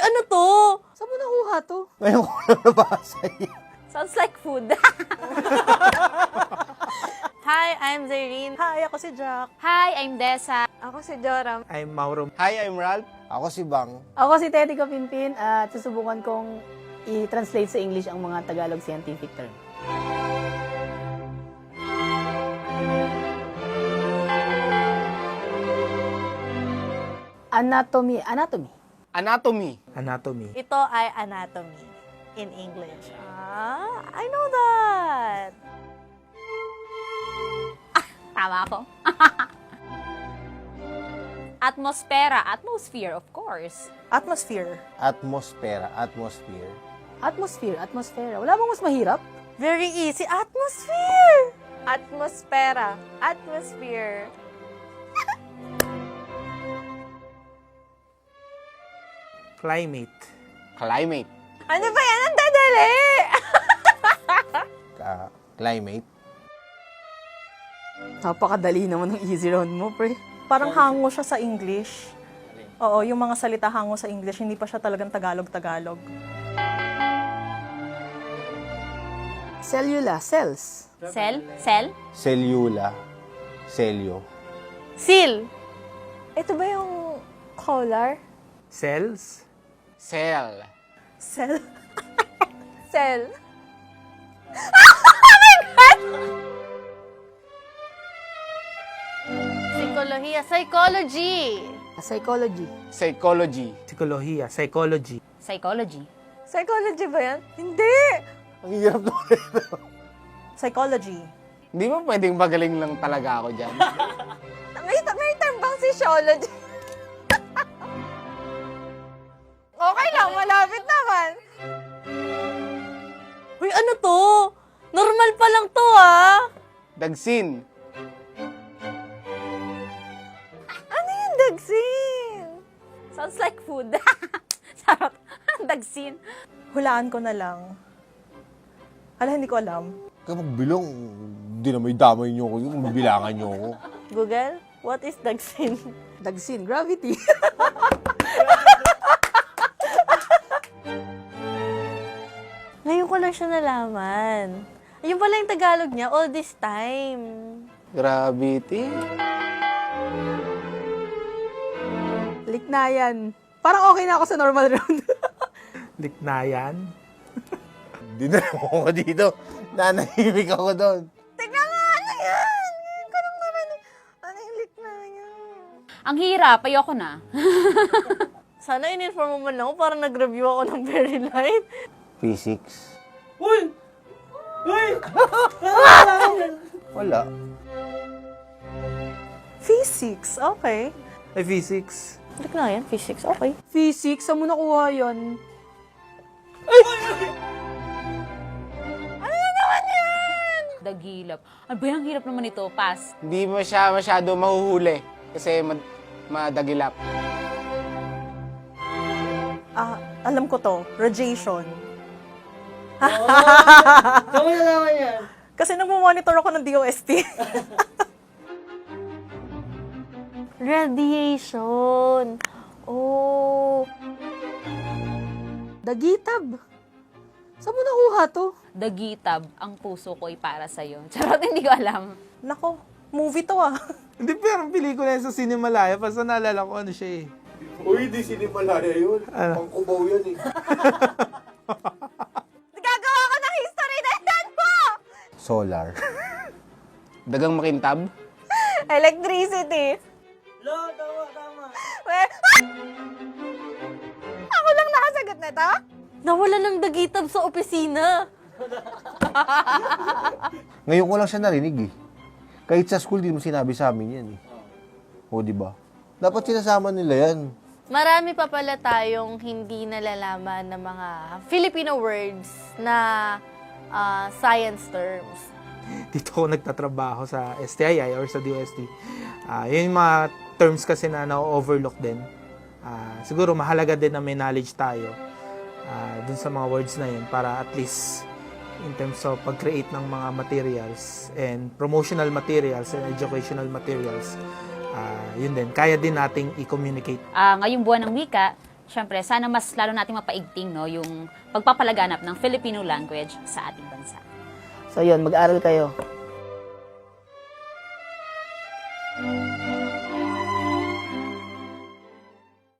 ano to? Saan mo nakuha to? Ngayon ko lang nabasa yan. Sounds like food. Hi, I'm Zareen. Hi, ako si Jack. Hi, I'm Dessa. Ako si Joram. I'm Mauro. Hi, I'm Ralph. Ako si Bang. Ako si Teddy Kapimpin at susubukan kong i-translate sa English ang mga Tagalog scientific term. Anatomy, anatomy. Anatomy. Anatomy. Ito ay anatomy in English. Ah, I know that. Ah, tama ako. Atmosfera, atmosphere, of course. Atmosphere. Atmosfera. Atmosphere. Atmosphere, atmosphere. Wala bang mas mahirap? Very easy. Atmosphere! Atmosfera. Atmosphere. Climate. Climate. Ano ba yan? Ang dadali! Ah, climate. Napakadali naman ng easy round mo, pre. Parang hango siya sa English. Oo, yung mga salita hango sa English, hindi pa siya talagang Tagalog-Tagalog. Cellula, cells. Cell? Cell? Cellula. Celio. Seal. Ito ba yung collar? Cells. Cell. Cell? Cell. Psikolohiya. Psychology. Psychology. Psychology. Psikolohiya. Psychology. Psychology. Psychology ba yan? Hindi! Ang hirap na Psychology. Hindi ba pwedeng magaling lang talaga ako dyan? May, may term bang sociology? Ano to? Normal pa lang to, ah. Dagsin. Ano yung dagsin? Sounds like food. Sarap. Dagsin. Hulaan ko na lang. Hala, hindi ko alam. Kaya magbilong, hindi na may damay niyo ako. Yung mabilangan niyo ako. Google, what is dagsin? Dagsin, gravity. Lang siya nalaman. Ayun pala yung Tagalog niya all this time. Gravity. Liknayan. Parang okay na ako sa normal round. Liknayan. Hindi na ako dito. Nanahimik ako doon. Tignan nga, ano yan? Ngayon ko lang narinig. Ano yung likna yan? Ang hirap, ayoko na. Sana in-inform mo man lang ako para nag-review ako ng very light. Physics. Uy! Uy! Wala. Physics, okay. Ay, physics. Likna yan, physics, okay. Physics, saan mo nakuha yun? Dagilap. Ano ba yung hirap naman ito? Pass. Hindi mo siya masyado mahuhuli. Kasi mad madagilap. Ah, alam ko to. Radiation. Saan mo nalaman yan? Kasi nagmo-monitor ako ng DOST. Radiation. Oh. Dagitab. Saan mo nakuha to? Dagitab, ang puso ko'y para sa'yo. Charot, hindi ko alam. Nako, movie to ah. Hindi, pero pelikula yan sa Cinemalaya. Basta naalala ko ano siya eh. Uy, di sinimalaya yun. Ano? Pangkubaw yun eh. Gagawa ko ng history na yan po! Solar. Dagang makintab? Electricity. Lo, tama, tama. We- Ako lang nakasagot na to? Nawala ng dagitab sa opisina. Ngayon ko lang siya narinig eh. Kahit sa school, di mo sinabi sa amin yan eh. O, di ba? Dapat sinasama nila yan. Marami pa pala tayong hindi nalalaman na mga Filipino words na ah, science terms. Dito ako nagtatrabaho sa STII or sa DOST. Ah, yun yung mga terms kasi na na-overlook din. Ah, siguro mahalaga din na may knowledge tayo ah, dun sa mga words na yun para at least in terms of pag-create ng mga materials and promotional materials and educational materials, ah, yun din, kaya din nating i-communicate Ah, ngayong buwan ng wika, syempre, sana mas lalo nating mapaigting no, yung pagpapalaganap ng Filipino language sa ating bansa. So yun, mag-aral kayo.